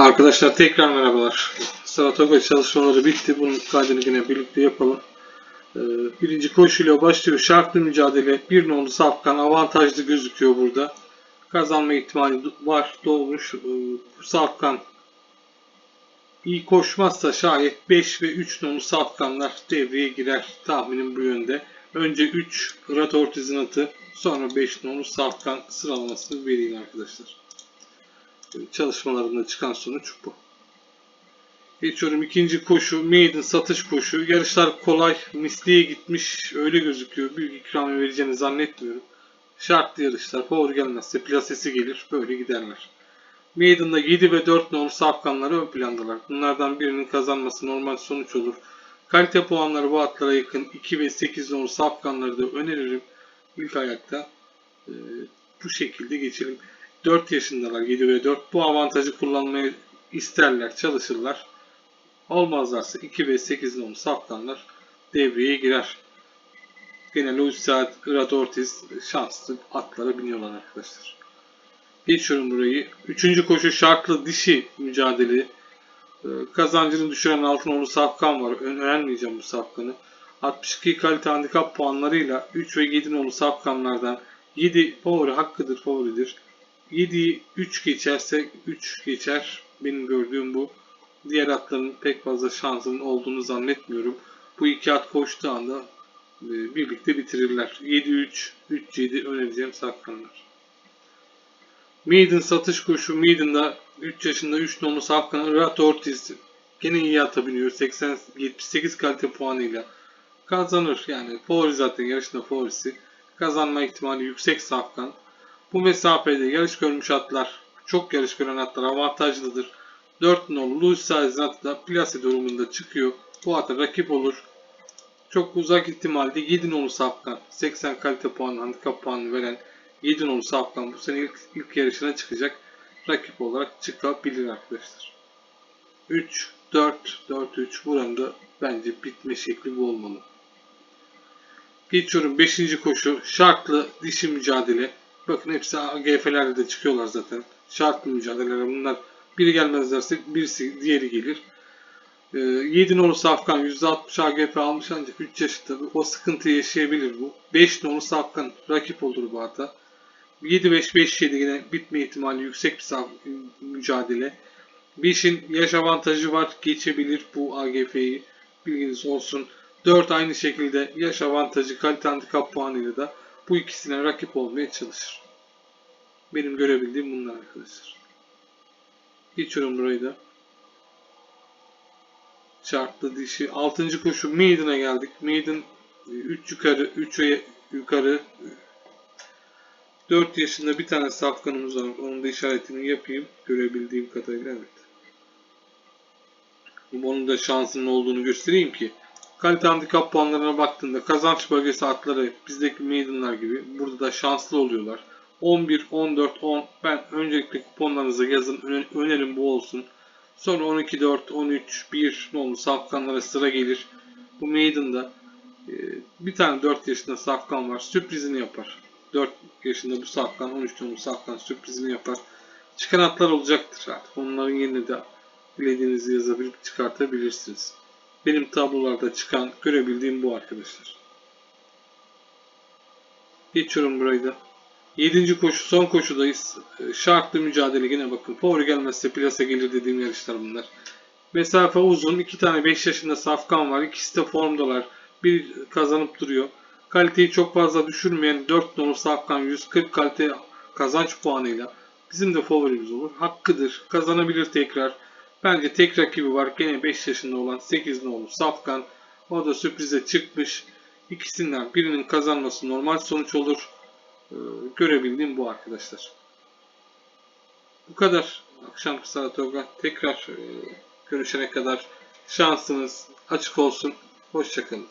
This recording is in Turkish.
Arkadaşlar tekrar merhabalar. Saratoga çalışmaları bitti. Bunun kaydını yine birlikte yapalım. Ee, birinci koşuyla başlıyor. Şartlı mücadele. Bir nolu Safkan avantajlı gözüküyor burada. Kazanma ihtimali var. Doğmuş. Ee, Safkan iyi koşmazsa şayet 5 ve 3 nolu Safkanlar devreye girer. Tahminim bu yönde. Önce 3 Rat Ortiz'in atı. Sonra 5 nolu Safkan sıralamasını vereyim arkadaşlar çalışmalarında çıkan sonuç bu. Geçiyorum ikinci koşu maiden satış koşu. Yarışlar kolay misliye gitmiş öyle gözüküyor. Büyük ikramiye vereceğini zannetmiyorum. Şartlı yarışlar favori gelmezse plasesi gelir böyle giderler. Maiden'da 7 ve 4 nolu safkanları ön plandalar. Bunlardan birinin kazanması normal sonuç olur. Kalite puanları bu atlara yakın 2 ve 8 nolu safkanları da öneririm. İlk ayakta e, bu şekilde geçelim. 4 yaşındalar 7 ve 4. Bu avantajı kullanmayı isterler, çalışırlar. Olmazlarsa 2 ve 8 nolu safkanlar devreye girer. Gene Luis Saad, Irad Ortiz şanslı atlara biniyorlar arkadaşlar. Geçiyorum burayı. Üçüncü koşu şartlı dişi mücadele. Ee, Kazancını düşüren altın nolu safkan var. Ön- Önermeyeceğim bu safkanı. 62 kalite handikap puanlarıyla 3 ve 7 nolu safkanlardan 7 favori hakkıdır, favoridir. 7'yi 3 geçerse 3 geçer. Benim gördüğüm bu. Diğer atların pek fazla şansının olduğunu zannetmiyorum. Bu iki at koştuğu anda e, birlikte bitirirler. 7-3, 3-7 önereceğim safkanlar. Maiden satış koşu. Maiden'da 3 yaşında 3 nolu safkan Rat Ortiz gene iyi ata biniyor. 80, 78 kalite puanıyla kazanır. Yani favori zaten yarışında favorisi. Kazanma ihtimali yüksek safkan. Bu mesafede yarış görmüş atlar, çok yarış gören atlar avantajlıdır. 4 nolu Louis Saez'in atı da plase durumunda çıkıyor. Bu ata rakip olur. Çok uzak ihtimalde 7 nolu Safkan, 80 kalite puanı, handikap puanı veren 7 nolu Safkan bu sene ilk, ilk yarışına çıkacak. Rakip olarak çıkabilir arkadaşlar. 3, 4, 4, 3 buranın da bence bitme şekli bu olmalı. Geçiyorum 5. koşu. Şartlı dişi mücadele. Bakın hepsi AGF'lerde de çıkıyorlar zaten. Şartlı mücadeleler bunlar. Biri gelmezlerse birisi diğeri gelir. Ee, 7 nolu Safkan %60 AGF almış ancak 3 yaşında o sıkıntıyı yaşayabilir bu. 5 nolu Safkan rakip olur bu hata. 7-5-5-7 yine bitme ihtimali yüksek bir mücadele. 5'in yaş avantajı var geçebilir bu AGF'yi bilginiz olsun. 4 aynı şekilde yaş avantajı kalite handikap puanıyla da bu ikisine rakip olmaya çalışır. Benim görebildiğim bunlar arkadaşlar. Geçiyorum burayı da. Çarptı dişi. 6. koşu Maiden'a geldik. Maiden 3 yukarı, 3 yukarı. 4 yaşında bir tane safkanımız var. Onun da işaretini yapayım. Görebildiğim kadarıyla evet. Onun da şansının olduğunu göstereyim ki kalite handikap puanlarına baktığında kazanç bölgesi atları bizdeki maidenlar gibi burada da şanslı oluyorlar. 11, 14, 10 ben öncelikle kuponlarınıza yazın Öner- önerim bu olsun. Sonra 12, 4, 13, 1 ne olur safkanlara sıra gelir. Bu maiden'da e, bir tane 4 yaşında safkan var sürprizini yapar. 4 yaşında bu safkan 13 nolu safkan sürprizini yapar. Çıkan atlar olacaktır artık. Onların yerine de dilediğinizi yazabilip çıkartabilirsiniz. Benim tablolarda çıkan görebildiğim bu arkadaşlar. Geçiyorum burayı da. 7. koşu son koşudayız. Ee, Şartlı mücadele yine bakın. Favori gelmezse plase gelir dediğim yarışlar bunlar. Mesafe uzun. 2 tane 5 yaşında safkan var. İkisi de formdalar. Bir kazanıp duruyor. Kaliteyi çok fazla düşürmeyen 4 nolu safkan 140 kalite kazanç puanıyla bizim de favorimiz olur. Hakkıdır. Kazanabilir tekrar. Bence tek rakibi var. Gene 5 yaşında olan 8 nolu Safkan. O da sürprize çıkmış. İkisinden birinin kazanması normal sonuç olur. Ee, görebildiğim bu arkadaşlar. Bu kadar. Akşam Saratoga. Tekrar e, görüşene kadar şansınız açık olsun. Hoşçakalın.